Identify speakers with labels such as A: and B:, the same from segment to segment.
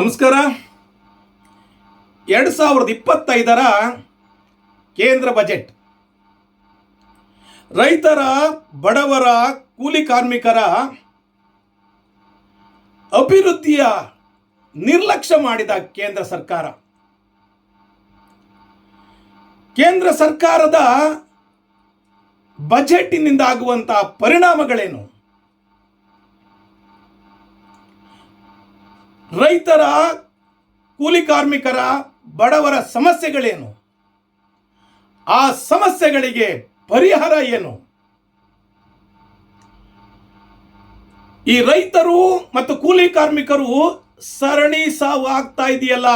A: ನಮಸ್ಕಾರ. ಎರಡು ಸಾವಿರದ ಇಪ್ಪತ್ತೈದರ ಕೇಂದ್ರ ಬಜೆಟ್. ರೈತರ, ಬಡವರ, ಕೂಲಿ ಕಾರ್ಮಿಕರ ಅಭಿವೃದ್ಧಿಯ ನಿರ್ಲಕ್ಷ್ಯ ಮಾಡಿದ ಕೇಂದ್ರ ಸರ್ಕಾರ. ಕೇಂದ್ರ ಸರ್ಕಾರದ ಬಜೆಟ್ಟಿನಿಂದ ಆಗುವಂತಹ ಪರಿಣಾಮಗಳೇನು? ರೈತರ, ಕೂಲಿ ಕಾರ್ಮಿಕರ ಬಡವರ ಸಮಸ್ಯೆಗಳೇನು? ಆ ಸಮಸ್ಯೆಗಳಿಗೆ ಪರಿಹಾರ ಏನು? ಈ ರೈತರು ಮತ್ತು ಕೂಲಿ ಕಾರ್ಮಿಕರು ಸರಣಿ ಸಾವು ಆಗ್ತಾ ಇದೆಯಲ್ಲ,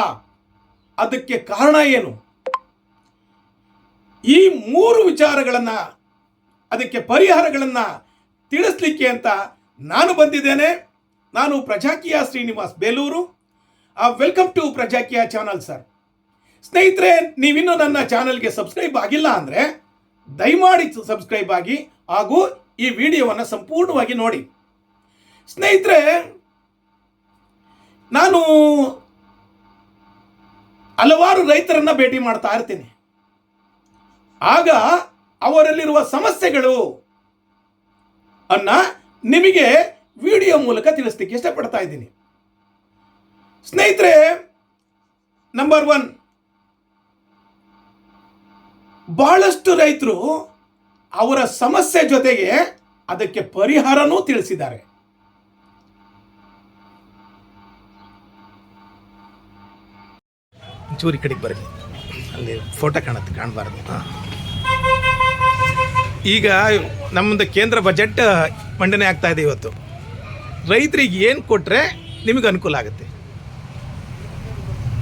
A: ಅದಕ್ಕೆ ಕಾರಣ ಏನು? ಈ ಮೂರು ವಿಚಾರಗಳನ್ನ, ಅದಕ್ಕೆ ಪರಿಹಾರಗಳನ್ನ ತಿಳಿಸ್ಲಿಕ್ಕೆ ಅಂತ ನಾನು ಬಂದಿದ್ದೇನೆ. ನಾನು Prajakiya Srinivas Belur. Welcome to Prajakiya channel sir ಸ್ನೇಹಿತರೆ, ನೀವಿನ್ನೂ ನನ್ನ ಚಾನಲ್ಗೆ ಸಬ್ಸ್ಕ್ರೈಬ್ ಆಗಿಲ್ಲ ಅಂದರೆ ದಯಮಾಡಿ ಸಬ್ಸ್ಕ್ರೈಬ್ ಆಗಿ ಹಾಗೂ ಈ ವಿಡಿಯೋವನ್ನು ಸಂಪೂರ್ಣವಾಗಿ ನೋಡಿ. ಸ್ನೇಹಿತರೆ, ನಾನು ಹಲವಾರು ರೈತರನ್ನ ಭೇಟಿ ಮಾಡ್ತಾ ಇರ್ತೀನಿ. ಆಗ ಅವರಲ್ಲಿರುವ ಸಮಸ್ಯೆಗಳು ಅನ್ನ ನಿಮಗೆ ವಿಡಿಯೋ ಮೂಲಕ ತಿಳಿಸ್ಲಿಕ್ಕೆ ಇಷ್ಟಪಡ್ತಾ ಇದ್ದೀನಿ. ಸ್ನೇಹಿತರೆ ನಂಬರ್ ಒನ್ ಬಹಳಷ್ಟು ರೈತರು ಅವರ ಸಮಸ್ಯೆ ಜೊತೆಗೆ ಅದಕ್ಕೆ ಪರಿಹಾರನೂ ತಿಳಿಸಿದ್ದಾರೆ. ಚೂರಿ ಕಡೆಗೆ ಬರಲಿ ಅಲ್ಲಿ ಫೋಟೋ ಕಾಣುತ್ತೆ, ಕಾಣಬಾರ್ದು. ಈಗ ನಮ್ಮದು ಕೇಂದ್ರ ಬಜೆಟ್ ಮಂಡನೆ ಆಗ್ತಾ ಇದೆ ಇವತ್ತು. ರೈತರಿಗೆ ಏನು ಕೊಟ್ಟರೆ ನಿಮಗೆ ಅನುಕೂಲ ಆಗುತ್ತೆ?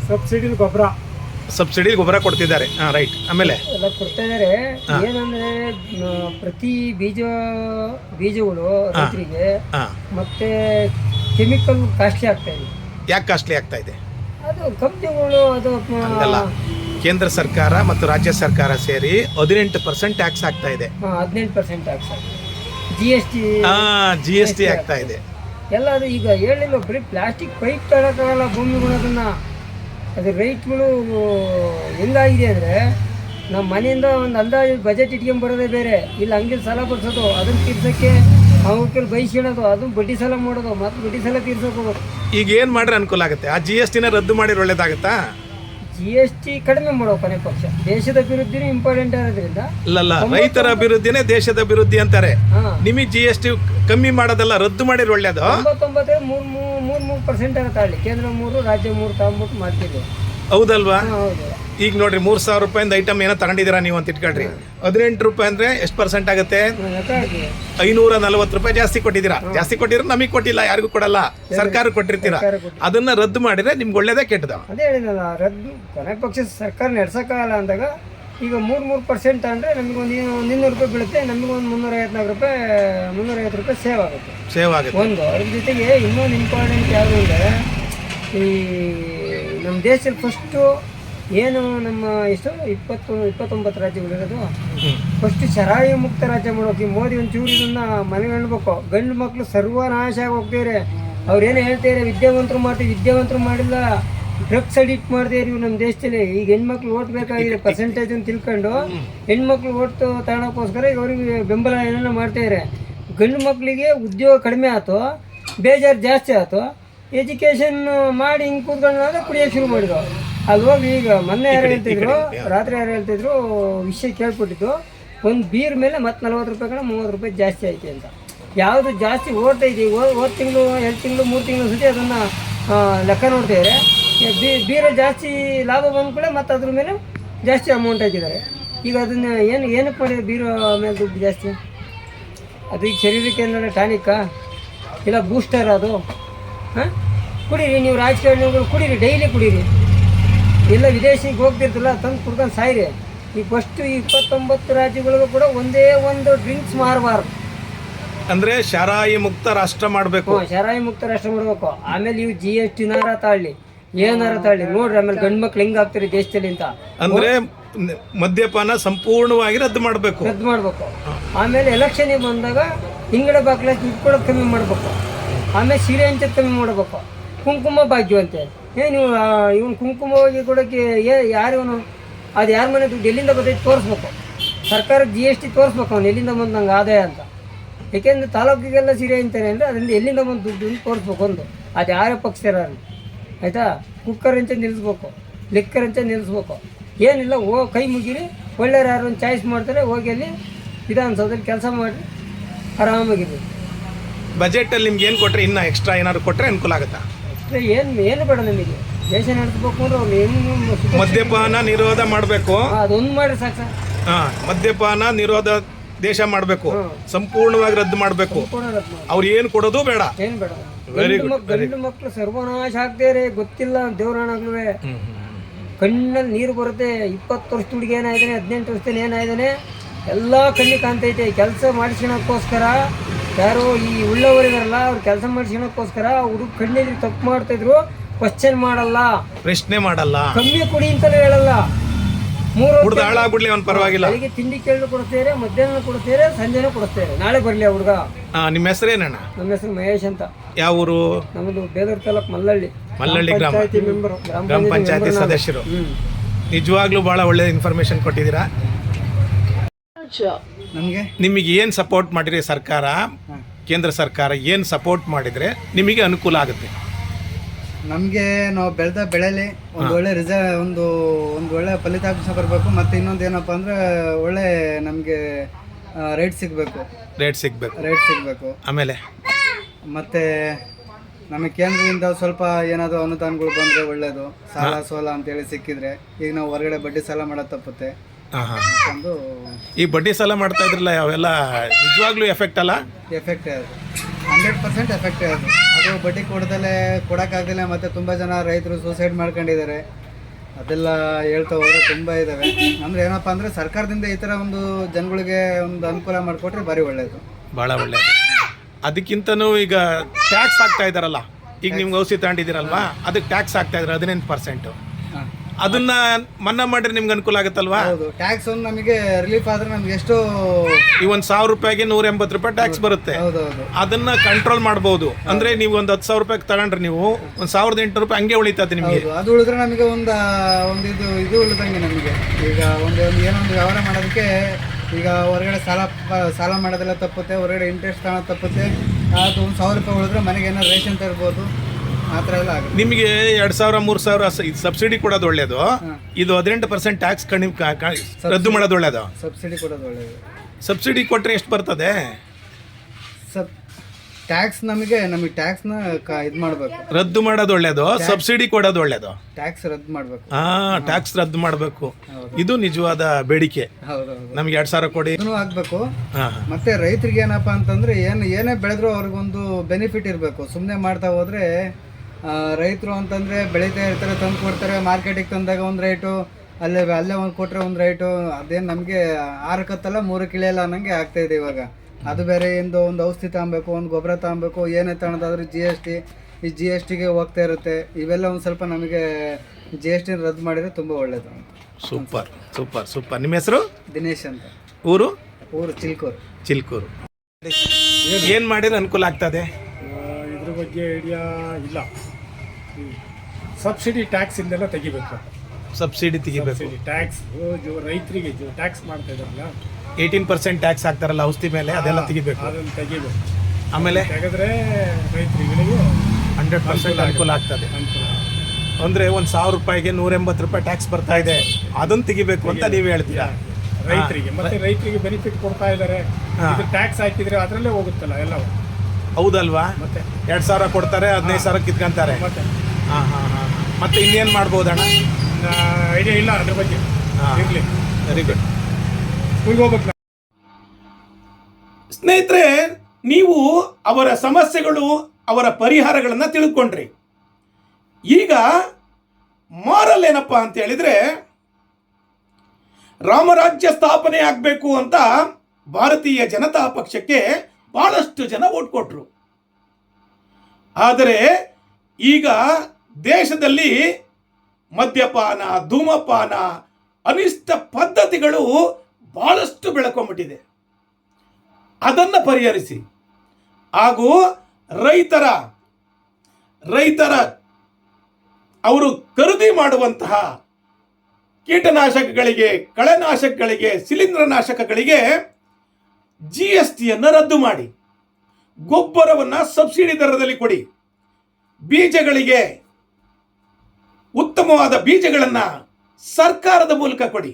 B: ಸಬ್ಸಿಡಿ ಗೊಬ್ಬರ.
A: ಸಬ್ಸಿಡಿ ಗೊಬ್ಬರ ಕೊಡ್ತಿದ್ದಾರೆ. ಹಾಂ ರೈಟ್ ಆಮೇಲೆ?
B: ಎಲ್ಲ ಕೊಡ್ತಾ ಏನಂದ್ರೆ ಮ, ಪ್ರತಿ ಬೀಜ ಬೀಜಗಳು ರೈತರಿಗೆ
A: ಹಾಂ.
B: ಮತ್ತೆ ಕೆಮಿಕಲ್ ಕಾಸ್ಟ್ಲಿ ಆಗ್ತಾ ಇದೆ.
A: ಯಾಕೆ ಕಾಸ್ಟ್ಲಿ ಆಗ್ತಾ ಇದೆ?
B: ಅದು ಕಂಪ್ನಿಗಳು ಅದು ಮ,
A: ಹಂಗಲ್ಲ. ಕೇಂದ್ರ ಸರ್ಕಾರ ಮತ್ತು ರಾಜ್ಯ ಸರ್ಕಾರ ಸೇರಿ ಹದಿನೆಂಟು ಪರ್ಸೆಂಟ್ ಟ್ಯಾಕ್ಸ್ ಆಗ್ತಾ ಇದೆ.
B: ಹಾ, ಹದಿನೆಂಟು percent tax G S T
A: G S T ಆಗ್ತಾ ಇದೆ.
B: ಎಲ್ಲ ಅದು ಈಗ ಹೇಳಿಲ್ಲ ಬರೀ ಪ್ಲಾಸ್ಟಿಕ್ ಪೈಪ್ ತರೋಕ್ಕಾಗಲ್ಲ ಭೂಮಿಗಳು ಅದನ್ನು ಅದು ರೈಟ್ಗಳು ಹೆಂಗಾಗಿದೆ ಅಂದರೆ ನಮ್ಮ ಮನೆಯಿಂದ ಒಂದು ಅಂದಾಜು ಬಜೆಟ್ ಇಟ್ಕೊಂಡು ಬರೋದೇ ಬೇರೆ. ಇಲ್ಲಿ ಹಂಗೆ ಸಾಲ ಬರ್ಸೋದು ಅದನ್ನು ತೀರ್ಸೋಕ್ಕೆ ಅವಕ್ಕೆ ಬೈಸ್ಕೊಳ್ಳೋದು ಅದು ಬಡ್ಡಿ ಸಾಲ ಮಾಡೋದು, ಮತ್ತೆ ಬಡ್ಡಿ ಸಾಲ ತೀರ್ಸೋಕೆ ಹೋಗೋದು.
A: ಈಗ ಏನು ಮಾಡ್ರೆ ಅನುಕೂಲ ಆಗುತ್ತೆ? ಆ ಜಿ ಎಸ್ ಟಿನ ರದ್ದು ಮಾಡಿದ್ರೆ ಒಳ್ಳೇದಾಗುತ್ತಾ?
B: ಜಿ ಎಸ್ ಟಿ ಕಡಿಮೆ ಮಾಡೋ ಕೊನೆ ಪಕ್ಷ. ದೇಶದ ಅಭಿವೃದ್ಧಿನೂ ಇಂಪಾರ್ಟೆಂಟ್ ಇರೋದ್ರಿಂದ
A: ಅಲ್ಲಲ್ಲ ರೈತರ ಅಭಿವೃದ್ಧಿನೇ ದೇಶದ ಅಭಿವೃದ್ಧಿ ಅಂತಾರೆ. ನಿಮಗೆ ಜಿ ಎಸ್ ಟಿ ಕಮ್ಮಿ ಮಾಡೋದಲ್ಲ ರದ್ದು ಮಾಡಿದ್ರೆ ಒಳ್ಳೇದು?
B: ತೊಂಬತ್ತೊಂಬತ್ತು ಮೂರು ಮೂರು ಮೂರು ಪರ್ಸೆಂಟ್ ತಾಳಿ ಕೇಂದ್ರ ಮೂರು ರಾಜ್ಯ ಮೂರು ತಗೊಂಬಿಟ್ಟು ಮಾಡ್ತಿದ್ವಿ
A: ಹೌದಲ್ವಾ?
B: ಹೌದು.
A: ಈಗ ನೋಡ್ರಿ ಮೂರು ಸಾವಿರ ರೂಪಾಯಿಂದ ಐಟಮ್ ಏನೋ ತಗೊಂಡಿದ್ದೀರಾ ನೀವು ಅಂತ ಇಟ್ಕೊಳ್ರಿ. ಹದಿನೆಂಟು ರೂಪಾಯಿ ಅಂದ್ರೆ ಎಷ್ಟು ಪರ್ಸೆಂಟ್ ಆಗುತ್ತೆ? ಐನೂರ ನಲವತ್ತು ರೂಪಾಯಿ ಜಾಸ್ತಿ ಕೊಟ್ಟಿದ್ದೀರಾ. ಜಾಸ್ತಿ ಕೊಟ್ಟಿದ್ರೆ ನಮಗೆ ಕೊಟ್ಟಿಲ್ಲ ಯಾರಿಗೂ ಕೊಡಲ್ಲ. ಸರ್ಕಾರ ಕೊಟ್ಟಿರ್ತೀರಾ. ಅದನ್ನ ರದ್ದು ಮಾಡಿದ್ರೆ ನಿಮ್ಗೆ ಒಳ್ಳೇದೇ ಕೆಟ್ಟದ
B: ಅದೇ ಹೇಳಿದಲ್ಲ ರದ್ದು ಕೊನೆ ಪಕ್ಷ ಸರ್ಕಾರ ನಡ್ಸೋಕ್ಕಾಗಲ್ಲ ಅಂದಾಗ ಈಗ ಮೂರು ಮೂರು ಪರ್ಸೆಂಟ್ ಅಂದರೆ ನಮಗೊಂದು ಇನ್ನೂರು ರೂಪಾಯಿ ಬೀಳುತ್ತೆ ನಮಗೊಂದು ಮುನ್ನೂರ ಐವತ್ನಾಲ್ಕು ರೂಪಾಯಿ ಮುನ್ನೂರ ಐವತ್ತು ರೂಪಾಯಿ ಸೇವ್ ಆಗುತ್ತೆ.
A: ಸೇವ್ ಆಗುತ್ತೆ.
B: ಒಂದು ಅದ್ರ ಜೊತೆಗೆ ಇನ್ನೊಂದು ಇಂಪಾರ್ಟೆಂಟ್ ಯಾವುದು ಅಂದರೆ ಈ ನಮ್ಮ ದೇಶದಲ್ಲಿ ಫಸ್ಟು ಏನು ನಮ್ಮ ಎಷ್ಟು ಇಪ್ಪತ್ತು ಇಪ್ಪತ್ತೊಂಬತ್ತು ರಾಜ್ಯಗಳಿರೋದು? ಫಸ್ಟ್ ಶರಾಯಿ ಮುಕ್ತ ರಾಜ್ಯ ಮಾಡೋಕೆ ಮೋದಿ ಒಂದು ಒಂಚೂರು ಇದನ್ನ ಮನೆಗಣ್ಬೇಕು ಗಂಡು ಮಕ್ಕಳು ಸರ್ವನಾಶ ಆಗಿ ಹೋಗ್ತಾರೆ ಅವ್ರೇನು ಹೇಳ್ತಾರೆ ವಿದ್ಯಾವಂತರು ಮಾಡ್ತೀವಿ ವಿದ್ಯಾವಂತರು ಮಾಡಿಲ್ಲ ಡ್ರಗ್ಸ್ ಅಡಿಕ್ಟ್ ಮಾಡಿದೆ ಇವ್ರು ನಮ್ಮ ದೇಶದಲ್ಲಿ. ಈಗ ಹೆಣ್ಮಕ್ಳು ಓಟ್ ಬೇಕಾಗಿದೆ ಪರ್ಸೆಂಟೇಜ್ ಅಂತ ತಿಳ್ಕೊಂಡು ಹೆಣ್ಮಕ್ಳು ಓಟ್ ತಗೊಳಕ್ಕೋಸ್ಕರ ಈಗ ಅವ್ರಿಗೆ ಬೆಂಬಲ ಏನೇನೋ ಮಾಡ್ತಾಯಿದ್ದಾರೆ ಗಂಡು ಮಕ್ಕಳಿಗೆ ಉದ್ಯೋಗ ಕಡಿಮೆ ಆಯ್ತು ಬೇಜಾರು ಜಾಸ್ತಿ ಆಯ್ತು ಎಜುಕೇಷನ್ ಮಾಡಿ ಹಿಂಗೆ ಕೂತ್ಕೊಂಡು ಕುಡಿಯೋಕೆ ಶುರು ಮಾಡಿದ್ರು. ಹೋಗಿ ಈಗ ಮೊನ್ನೆ ಯಾರು ಹೇಳ್ತಿದ್ರು ರಾತ್ರಿ ಯಾರು ಹೇಳ್ತಿದ್ರು ವಿಷಯ ಕೇಳ್ಬಿಟ್ಟಿದ್ದು ಒಂದು ಬೀರ್ ಮೇಲೆ ಮತ್ತೆ ನಲ್ವತ್ತು ರೂಪಾಯಿ ಕಡೆ ಮೂವತ್ತು ರೂಪಾಯಿ ಜಾಸ್ತಿ ಐತೆ ಅಂತ. ಯಾವುದು ಜಾಸ್ತಿ ಓಡ್ತಾ ಇದೆ ಹೋದ ತಿಂಗಳು ಎರಡು ತಿಂಗಳು ಮೂರು ತಿಂಗಳು ಸತಿ ಅದನ್ನು ಲೆಕ್ಕ ನೋಡ್ತಿದ್ದಾರೆ ಬೀ ಬೀರ ಜಾಸ್ತಿ ಲಾಭ ಬಂದ ಕೂಡ ಮತ್ತೆ ಅದ್ರ ಮೇಲೆ ಜಾಸ್ತಿ ಅಮೌಂಟ್ ಹಾಕಿದ್ದಾರೆ. ಈಗ ಅದನ್ನು ಏನು ಏನಕ್ಕೆ ಮಾಡಿದೆ ಬೀರು ಮೇಲೆ ದುಡ್ಡು ಜಾಸ್ತಿ? ಅದು ಈಗ ಶರೀರಕ್ಕೆ ಏನಾರ ಟಾನಿಕ್ಕಾ ಇಲ್ಲ ಬೂಸ್ಟರ್ ಅದು? ಹಾಂ? ಕುಡೀರಿ ನೀವು ರಾಜಕಾರಣಿಗಳು ಕುಡೀರಿ ಡೈಲಿ ಕುಡೀರಿ. ಎಲ್ಲ ವಿದೇಶಿಗೆ ಹೋಗ್ತಿರ್ತಲ್ಲ ತಂದು ಕುಡ್ಕೊಂಡು ಸಾಯಿರಿ. ಈಗ ಫಸ್ಟು ಇಪ್ಪತ್ತೊಂಬತ್ತು ರಾಜ್ಯಗಳಿಗೂ ಕೂಡ ಒಂದೇ ಒಂದು ಡ್ರಿಂಕ್ಸ್ ಮಾರಬಾರ್ದು
A: ಅಂದ್ರೆ ಶರಾಯಿ ಮುಕ್ತ ರಾಷ್ಟ್ರ ಮಾಡಬೇಕು.
B: ಶರಾಯಿ ಮುಕ್ತ ರಾಷ್ಟ್ರ ಮಾಡಬೇಕು. ಆಮೇಲೆ ಇವು ಜಿ ಎಸ್ ಟಿನಾರ ತಾಳ್ಲಿ ಏನಾರ ತಾಳ್ಲಿ. ನೋಡ್ರಿ ಆಮೇಲೆ ಗಂಡು ಮಕ್ಳು ಹೆಂಗ್ ಆಗ್ತಾರೆ ದೇಶದಲ್ಲಿ ಅಂತ.
A: ಅಂದ್ರೆ ಮದ್ಯಪಾನ ಸಂಪೂರ್ಣವಾಗಿ ರದ್ದು ಮಾಡಬೇಕು.
B: ರದ್ದು ಮಾಡಬೇಕು. ಆಮೇಲೆ ಎಲೆಕ್ಷನಿಗೆ ಬಂದಾಗ ಹಿಂಗಡೆ ಬಾಗ್ಲ ಇಟ್ಕೊಳ್ಳೋದು ಕಮ್ಮಿ ಮಾಡಬೇಕು. ಆಮೇಲೆ ಸೀರೆ ಹಂಚೋದು ಕಮ್ಮಿ ಮಾಡಬೇಕು. ಕುಂಕುಮ ಭಾಗ್ಯ ಅಂತೆ ಏ ನೀವು ಇವನು ಕುಂಕುಮವಾಗಿ ಕೊಡೋಕ್ಕೆ ಏ, ಯಾರು ಇವನು? ಅದು ಯಾರ ಮನೆ ದುಡ್ಡು ಎಲ್ಲಿಂದ ಬರ್ತೈತೆ ತೋರಿಸ್ಬೇಕು. ಸರ್ಕಾರ ಜಿ ಎಸ್ ಟಿ ತೋರಿಸ್ಬೇಕು ಅವ್ನು, ಎಲ್ಲಿಂದ ಬಂದು ನಂಗೆ ಆದಾಯ ಅಂತ. ಯಾಕೆಂದ್ರೆ ತಾಲೂಕಿಗೆಲ್ಲ ಸೀರೆ ಅಂತಾನೆ ಅಂದರೆ ಅದರಿಂದ ಎಲ್ಲಿಂದ ಬಂದು ದುಡ್ಡು ತೋರಿಸ್ಬೇಕು ಒಂದು. ಅದು ಯಾರೇ ಪಕ್ಷದವ್ರು ಆಯಿತಾ? ಕುಕ್ಕರ್ ಅಂತ ನಿಲ್ಲಿಸ್ಬೇಕು ಲಿಕ್ಕರ್ ಅಂತ ನಿಲ್ಲಿಸ್ಬೇಕು ಏನಿಲ್ಲ, ಓ, ಕೈ ಮುಗಿರಿ, ಒಳ್ಳೆಯವ್ರು ಯಾರು ಒಂದು ಚಾಯ್ಸ್ ಮಾಡ್ತಾರೆ, ಹೋಗಿ ಅಲ್ಲಿ ವಿಧಾನಸೌಧದಲ್ಲಿ ಕೆಲಸ ಮಾಡಿ ಆರಾಮಾಗಿದ್ದೀವಿ
A: ಬಜೆಟಲ್ಲಿ ನಿಮ್ಗೆ ಏನು ಕೊಟ್ಟರೆ ಇನ್ನೂ ಎಕ್ಸ್ಟ್ರಾ ಏನಾದ್ರು ಕೊಟ್ಟರೆ ಅನುಕೂಲ ಆಗುತ್ತಾ?
B: ಏನು ಏನು ಬೇಡ ನಮಗೆ. ದೇಶ ನಡೆಸಬೇಕು ಅಂದ್ರೆ ಏನು
A: ಮದ್ಯಪಾನ ನಿರೋಧ ಮಾಡಬೇಕು.
B: ಅದೊಂದು ಮಾಡಿ ಸಾಕು ಸರ್.
A: ಹಾ ಮದ್ಯಪಾನ ನಿರೋಧ ದೇಶ ಮಾಡಬೇಕು. ಸಂಪೂರ್ಣವಾಗಿ ರದ್ದು ಮಾಡಬೇಕು. ಅವ್ರು ಏನು ಕೊಡೋದು ಬೇಡ.
B: ಏನು ಬೇಡ.
A: ವೆರಿ
B: ಗಂಡು ಮಕ್ಕಳು ಸರ್ವನಾಶ ಆಗ್ತೇರಿ ಗೊತ್ತಿಲ್ಲ ದೇವರಾಣಾಗ್ಲೂ ಕಣ್ಣಲ್ಲಿ ನೀರು ಬರುತ್ತೆ ಇಪ್ಪತ್ತು ವರ್ಷದ ಹುಡುಗಿ ಏನಾಯ್ತಾನೆ ಹದಿನೆಂಟು ವರ್ಷದಲ್ಲಿ ಏನಾಯ್ತಾನೆ ಎಲ್ಲ ಕಣ್ಣಿ ಕಾಣ್ತೈತೆ. ಕೆಲಸ ಮಾಡಿಸ್ಕೊಳಕ್ಕೋಸ್ಕರ ಯಾರು ಈ ಉಳ್ಳವರಿದಾರಲ್ಲ ಅವ್ರ ಕೆಲಸ ಮಾಡಿಸ್ಕೋಸ್ಕರ ಹುಡುಗ ಕಣ್ಣಲ್ಲಿ ತಪ್ಪು ಮಾಡ್ತಿದ್ರು ಕ್ವಶನ್ ಮಾಡಲ್ಲ.
A: ಪ್ರಶ್ನೆ ಮಾಡಲ್ಲ.
B: ಕಮ್ಮಿ ಕುಡಿ ಅಂತಲೇ ಹೇಳಲ್ಲ. ಮೂರು
A: ಹುಡ್ದ ಹಾಳಾಗ್ಬಿಡ್ಲಿ ಅವ್ನು ಪರವಾಗಿಲ್ಲ.
B: ಬೆಳಿಗ್ಗೆ ತಿಂಡಿ ಕೇಳಿ ಕೊಡ್ತೇವೆ ಮಧ್ಯಾಹ್ನ ಕೊಡ್ತೇವೆ ಸಂಜೆನೂ ಕೊಡ್ತೇವೆ. ನಾಳೆ ಬರಲಿ ಆ ಹುಡುಗ.
A: ನಿಮ್ಮ ನಿಮ್ಮ ಹೆಸರೇನಣ್ಣ
B: ನಮ್ಮ ಹೆಸರು ಮಹೇಶ್ ಅಂತ.
A: ಯಾವ ಊರು?
B: ನಮ್ಮದು ಬೇದರ್ ತಾಲೂಕು ಮಲ್ಲಳ್ಳಿ.
A: ಮಲ್ಲಳ್ಳಿ ಗ್ರಾಮ
B: ಪಂಚಾಯತಿ ಮೆಂಬರು ಗ್ರಾಮ
A: ಗ್ರಾಮ ಪಂಚಾಯತಿ ಸದಸ್ಯರು. ನಿಜವಾಗ್ಲೂ ಬಹಳ ಒಳ್ಳೆ ಇನ್ಫಾರ್ಮೇಶನ್ ಕೊಟ್ಟಿದ್ದೀರಾ?
C: ನಮಗೆ?
A: ನಿಮಗೆ ಏನು ಸಪೋರ್ಟ್ ಮಾಡಿರಿ ಸರ್ಕಾರ ಕೇಂದ್ರ ಸರ್ಕಾರ ಏನು ಸಪೋರ್ಟ್ ಮಾಡಿದರೆ ನಿಮಗೆ ಅನುಕೂಲ ಆಗುತ್ತೆ?
C: ನಮಗೆ ನಾವು ಬೆಳೆದ ಬೆಳೆಲಿ ಒಂದು ಒಳ್ಳೆ ರಿಸ ಒಂದು ಒಂದು ಒಳ್ಳೆ ಫಲಿತಾಂಶ ಬರಬೇಕು ಮತ್ತು ಇನ್ನೊಂದು ಏನಪ್ಪ ಅಂದರೆ ಒಳ್ಳೆ ನಮಗೆ ರೇಟ್ ಸಿಗಬೇಕು.
A: ರೇಟ್ ಸಿಗಬೇಕು.
C: ರೇಟ್ ಸಿಗಬೇಕು.
A: ಆಮೇಲೆ?
C: ಮತ್ತು ನಮಗೆ ಕೇಂದ್ರದಿಂದ ಸ್ವಲ್ಪ ಏನಾದರೂ ಅನುದಾನಗಳು ಬಂದರೆ ಒಳ್ಳೆಯದು ಸಾಲ ಸೋಲ ಅಂತೇಳಿ ಸಿಕ್ಕಿದ್ರೆ ಈಗ ನಾವು ಹೊರಗಡೆ ಬಡ್ಡಿ ಸಾಲ ಮಾಡೋದು ತಪ್ಪುತ್ತೆ.
A: ಹಾಂ ಹಾಂ
C: ಒಂದು
A: ಈ ಬಡ್ಡಿ ಸಾಲ ಮಾಡ್ತಾ ಇದ್ರಲ್ಲ ಅವೆಲ್ಲ ನಿಜವಾಗ್ಲೂ ಎಫೆಕ್ಟ್ ಅಲ್ಲ?
C: ಎಫೆಕ್ಟ್ ಅದು. ಹಂಡ್ರೆಡ್ ಪರ್ಸೆಂಟ್ ಎಫೆಕ್ಟ್ ಅದು. ಅದು ಬಡ್ಡಿ ಕೊಡದಲ್ಲೇ ಕೊಡೋಕ್ಕಾಗಲಿಲ್ಲ ಮತ್ತು ತುಂಬ ಜನ ರೈತರು ಸೂಸೈಡ್ ಮಾಡ್ಕೊಂಡಿದ್ದಾರೆ. ಅದೆಲ್ಲ ಹೇಳ್ತಾ ಹೋದ್ರೆ ತುಂಬ ಇದ್ದಾವೆ ಅಂದ್ರೆ ಏನಪ್ಪ ಅಂದರೆ ಸರ್ಕಾರದಿಂದ ಈ ಥರ ಒಂದು ಜನಗಳಿಗೆ ಒಂದು ಅನುಕೂಲ ಮಾಡಿಕೊಟ್ರೆ ಭಾರಿ ಒಳ್ಳೆಯದು
A: ಭಾಳ ಒಳ್ಳೆಯದು ಅದಕ್ಕಿಂತನೂ ಈಗ ಟ್ಯಾಕ್ಸ್ ಹಾಕ್ತಾ ಇದ್ದಾರಲ್ಲ ಈಗ ನಿಮ್ಗೆ ಔಷಧಿ ತಗೊಂಡಿದ್ದೀರಲ್ವಾ ಅದಕ್ಕೆ ಟ್ಯಾಕ್ಸ್ ಹಾಕ್ತಾ ಇದ್ದಾರೆ ಹದಿನೆಂಟು ಪರ್ಸೆಂಟು ಅದನ್ನ ಮನ್ನಾ ಮಾಡಿದ್ರೆ ನಿಮ್ಗೆ ಅನುಕೂಲ ಆಗುತ್ತಲ್ವಾ?
C: ಹೌದು ಟ್ಯಾಕ್ಸ್ ಒಂದು ನಮಗೆ ರಿಲೀಫ್ ಆದ್ರೆ ನಮ್ಗೆ ಎಷ್ಟು
A: ಈ ಒಂದು ಸಾವಿರ ರೂಪಾಯಿಗೆ ನೂರ ಎಂಬತ್ತು ರೂಪಾಯಿ ಟ್ಯಾಕ್ಸ್ ಬರುತ್ತೆ.
C: ಹೌದೌದು
A: ಅದನ್ನ ಕಂಟ್ರೋಲ್ ಮಾಡಬಹುದು ಅಂದ್ರೆ ನೀವು ಒಂದು ಹತ್ತು ಸಾವಿರ ರೂಪಾಯಿ ತಗೊಂಡ್ರೆ ನೀವು ಒಂದು ಸಾವಿರದ ಎಂಟುನೂರು ರೂಪಾಯಿ ಹಂಗೆ ಉಳಿತದೆ ನಿಮಗೆ.
C: ಹೌದು ಅದು ಉಳಿದ್ರೆ ನಮಗೆ ಒಂದು ಒಂದು ಇದು ಇದು ಉಳಿದಂಗೆ ನಮಗೆ. ಈಗ ಒಂದು ಒಂದು ಏನೋ ಒಂದು ವ್ಯವಹಾರ ಮಾಡೋದಕ್ಕೆ ಈಗ ಹೊರಗಡೆ ಸಾಲ ಪ- ಸಾಲ ಮಾಡೋದೆಲ್ಲ ತಪ್ಪುತ್ತೆ ಹೊರಗಡೆ ಇಂಟ್ರೆಸ್ಟ್ ತಗೊಳೋದು ತಪ್ಪುತ್ತೆ. ಅದು ಒಂದು ಸಾವಿರ ರೂಪಾಯಿ ಉಳಿದ್ರೆ ಮನೆಗೆ ಏನೋ ರೇಷನ್ ತರ್ಬೋದು. ಆ ಥರ ಎಲ್ಲ ಆಗುತ್ತೆ.
A: ನಿಮಗೆ ಎರಡ್ ಸಾವಿರ ಮೂರ್ ಸಾವಿರ ಸಬ್ಸಿಡಿ ಕೊಡೋದು ಒಳ್ಳೇದು. ಇದು ಹದಿನೆಂಟು ಪರ್ಸೆಂಟ್ ಟ್ಯಾಕ್ಸ್ ಕಡಿಮೆ ಕ- ಕ- ರದ್ದು ಮಾಡೋದು ಒಳ್ಳೇದು.
C: ಸಬ್ಸಿಡಿ ಕೊಡೋದು ಒಳ್ಳೆಯದು
A: ಸಬ್ಸಿಡಿ ಕೊಟ್ರೆ ಎಷ್ಟು ಬರ್ತದೆ?
C: ಸಬ್ ಟ್ಯಾಕ್ಸ್ ನಮಗೆ ನಮಗೆ ಟ್ಯಾಕ್ಸ್ನ ಕ ಇದು ಮಾಡಬೇಕು.
A: ರದ್ದು ಮಾಡೋದು ಒಳ್ಳೇದು. ಸಬ್ಸಿಡಿ ಕೊಡೋದು ಒಳ್ಳೇದು.
C: ಟ್ಯಾಕ್ಸ್ ರದ್ದು ಮಾಡಬೇಕು.
A: ಹಾ ಟ್ಯಾಕ್ಸ್ ರದ್ದು ಮಾಡಬೇಕು. ಇದು ನಿಜವಾದ ಬೇಡಿಕೆ.
C: ಹೌದು
A: ನಮ್ಗೆ ಎರಡ್ ಸಾವಿರ ಕೊಡಿ.
C: ಇದನ್ನು ಆಗಬೇಕು
A: ಹಾ.
C: ಮತ್ತೆ ರೈತರಿಗೆ ಏನಪ್ಪ ಅಂತಂದ್ರೆ ಏನು ಏನೇ ಬೆಳೆದ್ರು ಅವ್ರಿಗೊಂದು ಬೆನಿಫಿಟ್ ಇರಬೇಕು. ಸುಮ್ಮನೆ ಮಾಡ್ತಾ ಹೋದ್ರೆ ರೈತರು ಅಂತಂದರೆ ಬೆಳೀತಾ ಇರ್ತಾರೆ ತಂದು ಕೊಡ್ತಾರೆ. ಮಾರ್ಕೆಟಿಗೆ ತಂದಾಗ ಒಂದು ರೇಟು ಅಲ್ಲೇ ಅಲ್ಲೇ ಒಂದು ಕೊಟ್ಟರೆ ಒಂದು ರೇಟು ಅದೇನು ನಮಗೆ ಆರಕ್ಕತ್ತಲ್ಲ ಮೂರು ಕಿಳಿಯಲ್ಲ ಅನ್ನಂಗೆ ಆಗ್ತಾ ಇದೆ ಇವಾಗ. ಅದು ಬೇರೆ ಇಂದು ಒಂದು ಔಷಧಿ ತಗೊಬೇಕು ಒಂದು ಗೊಬ್ಬರ ತಗೊಬೇಕು ಏನೇ ತಗೊಳೋದಾದ್ರೂ ಜಿ ಎಸ್ ಟಿ ಈ ಜಿ ಎಸ್ ಟಿಗೆ ಹೋಗ್ತಾ ಇರುತ್ತೆ. ಇವೆಲ್ಲ ಒಂದು ಸ್ವಲ್ಪ ನಮಗೆ ಜಿ ಎಸ್ ಟಿ ರದ್ದು ಮಾಡಿದರೆ ತುಂಬ ಒಳ್ಳೆಯದು
A: ಸೂಪರ್ ಸೂಪರ್ ಸೂಪರ್. ನಿಮ್ಮ ಹೆಸರು?
C: ದಿನೇಶ್ ಅಂತ.
A: ಊರು?
C: ಊರು ಚಿಲ್ಕೂರು.
A: ಚಿಲ್ಕೂರು. ಏನು ಮಾಡಿದ್ರೆ ಅನುಕೂಲ ಆಗ್ತದೆ
D: ಇದ್ರ ಬಗ್ಗೆ ಐಡಿಯಾ ಇಲ್ಲ. ಸಬ್ಸಿಡಿ ಟ್ಯಾಕ್ಸ್ ಇಂದೆಲ್ಲ ತೆಗಿಬೇಕು.
A: ಸಬ್ಸಿಡಿ ತೆಗಿಬೇಕು.
D: ಸಬ್ಸಿಡಿ ಟ್ಯಾಕ್ಸ್ ರೈತರಿಗೆ ಟ್ಯಾಕ್ಸ್ ಮಾಡ್ತಾ ಇದಾರಲ್ಲ.
A: ಏಯ್ಟೀನ್ ಪರ್ಸೆಂಟ್ ಟ್ಯಾಕ್ಸ್ ಹಾಕ್ತಾರಲ್ಲ ಔಷಧಿ ಮೇಲೆ ಅದೆಲ್ಲ ತೆಗಿಬೇಕು.
D: ಅದನ್ನು ತೆಗಿಬೇಕು.
A: ಆಮೇಲೆ?
D: ತೆಗೆದ್ರೆ ರೈತರಿಗೆ
A: ಹಂಡ್ರೆಡ್ ಪರ್ಸೆಂಟ್ ಅನುಕೂಲ ಆಗ್ತದೆ. ಅಂದ್ರೆ ಒಂದ್ ಸಾವಿರ ರೂಪಾಯಿಗೆ ನೂರ ಎಂಬತ್ತು ರೂಪಾಯಿ ಟ್ಯಾಕ್ಸ್ ಬರ್ತಾ ಇದೆ. ಅದನ್ನ ತೆಗಿಬೇಕು ಅಂತ ನೀವು ಹೇಳ್ತೀರಾ?
D: ರೈತರಿಗೆ. ಮತ್ತೆ ರೈತರಿಗೆ ಬೆನಿಫಿಟ್ ಕೊಡ್ತಾ ಇದ್ದಾರೆ ಇದು ಟ್ಯಾಕ್ಸ್ ಹಾಕಿದ್ರೆ ಅದರಲ್ಲೇ ಹೋಗುತ್ತಲ್ಲ ಎಲ್ಲವೂ.
A: ಹೌದಲ್ವಾ?
D: ಮತ್ತೆ?
A: ಎರಡ್ ಸಾವಿರ ಕೊಡ್ತಾರೆ ಹದಿನೈದು ಸಾವಿರ ಕಿತ್ಕೊಂತಾರೆ.
D: ಮತ್ತೆ?
A: ಹಾ ಹಾ ಹಾ. ಮತ್ತೆ ಇನ್ನೇನ್ ಮಾಡ್ಬೋದಣ್ಣ
D: ಐಡಿಯಾ ಇಲ್ಲ ಅದ್ರ ಬಗ್ಗೆ. ಇರ್ಲಿ.
A: ವೆರಿ ಗುಡ್
D: ಸ್ಕೂಲ್ಗೆ ಹೋಗ್ಬೇಕು
A: ಸ್ನೇಹಿತರೆ ನೀವು ಅವರ ಸಮಸ್ಯೆಗಳು ಅವರ ಪರಿಹಾರಗಳನ್ನು ತಿಳ್ಕೊಂಡ್ರಿ. ಈಗ ಮಾರಲ್ ಏನಪ್ಪ ಅಂತ ಹೇಳಿದ್ರೆ ರಾಮರಾಜ್ಯ ಸ್ಥಾಪನೆ ಆಗಬೇಕು ಅಂತ ಭಾರತೀಯ ಜನತಾ ಪಕ್ಷಕ್ಕೆ ಬಹಳಷ್ಟು ಜನ ಓಟ್ ಕೊಟ್ಟರು ಆದರೆ ಈಗ ದೇಶದಲ್ಲಿ ಮದ್ಯಪಾನ, ಧೂಮಪಾನ, ಅನಿಷ್ಟ ಪದ್ಧತಿಗಳು ಬಹಳಷ್ಟು ಬೆಳಕೊಂಬಿಟ್ಟಿದೆ. ಅದನ್ನು ಪರಿಹರಿಸಿ. ಹಾಗೂ ರೈತರ ರೈತರ ಅವರು ಖರೀದಿ ಮಾಡುವಂತಹ ಕೀಟನಾಶಕಗಳಿಗೆ, ಕಳೆನಾಶಕಗಳಿಗೆ ಶಿಲೀಂಧ್ರನಾಶಕಗಳಿಗೆ ಜಿ ಎಸ್ ಟಿಯನ್ನು ರದ್ದು ಮಾಡಿ. ಗೊಬ್ಬರವನ್ನು ಸಬ್ಸಿಡಿ ದರದಲ್ಲಿ ಕೊಡಿ. ಬೀಜಗಳಿಗೆ ಉತ್ತಮವಾದ ಬೀಜಗಳನ್ನು ಸರ್ಕಾರದ ಮೂಲಕ ಕೊಡಿ.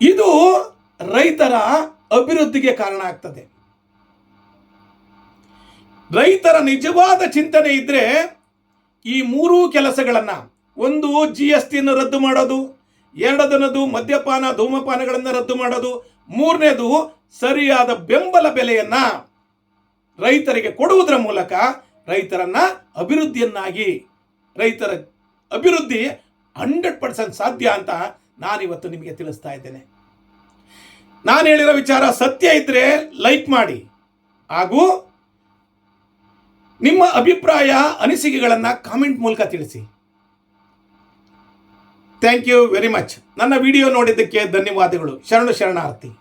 A: ಇದು ರೈತರ ಅಭಿವೃದ್ಧಿಗೆ ಕಾರಣ ಆಗ್ತದೆ. ರೈತರ ನಿಜವಾದ ಚಿಂತನೆ ಇದ್ರೆ ಈ ಮೂರೂ ಕೆಲಸಗಳನ್ನು ಒಂದು ಜಿ ಎಸ್ ಟಿಯನ್ನು ರದ್ದು ಮಾಡೋದು ಎರಡದನ್ನದು ಮದ್ಯಪಾನ, ಧೂಮಪಾನಗಳನ್ನು ರದ್ದು ಮಾಡೋದು, ಮೂರನೇದು ಸರಿಯಾದ ಬೆಂಬಲ ಬೆಲೆಯನ್ನ ರೈತರಿಗೆ ಕೊಡುವುದರ ಮೂಲಕ ರೈತರನ್ನ ಅಭಿವೃದ್ಧಿಯನ್ನಾಗಿ ರೈತರ ಅಭಿವೃದ್ಧಿ ಹಂಡ್ರೆಡ್ ಪರ್ಸೆಂಟ್ ಸಾಧ್ಯ ಅಂತ ನಾನಿವತ್ತು ನಿಮಗೆ ತಿಳಿಸ್ತಾ ಇದ್ದೇನೆ. ನಾನು ಹೇಳಿರೋ ವಿಚಾರ ಸತ್ಯ ಇದ್ರೆ ಲೈಕ್ ಮಾಡಿ. ಹಾಗೂ ನಿಮ್ಮ ಅಭಿಪ್ರಾಯ, ಅನಿಸಿಕೆಗಳನ್ನು ಕಾಮೆಂಟ್ ಮೂಲಕ ತಿಳಿಸಿ. Thank you very much. ನನ್ನ ವಿಡಿಯೋ ನೋಡಿದ್ದಕ್ಕೆ ಧನ್ಯವಾದಗಳು. ಶರಣು ಶರಣಾರ್ಥಿ.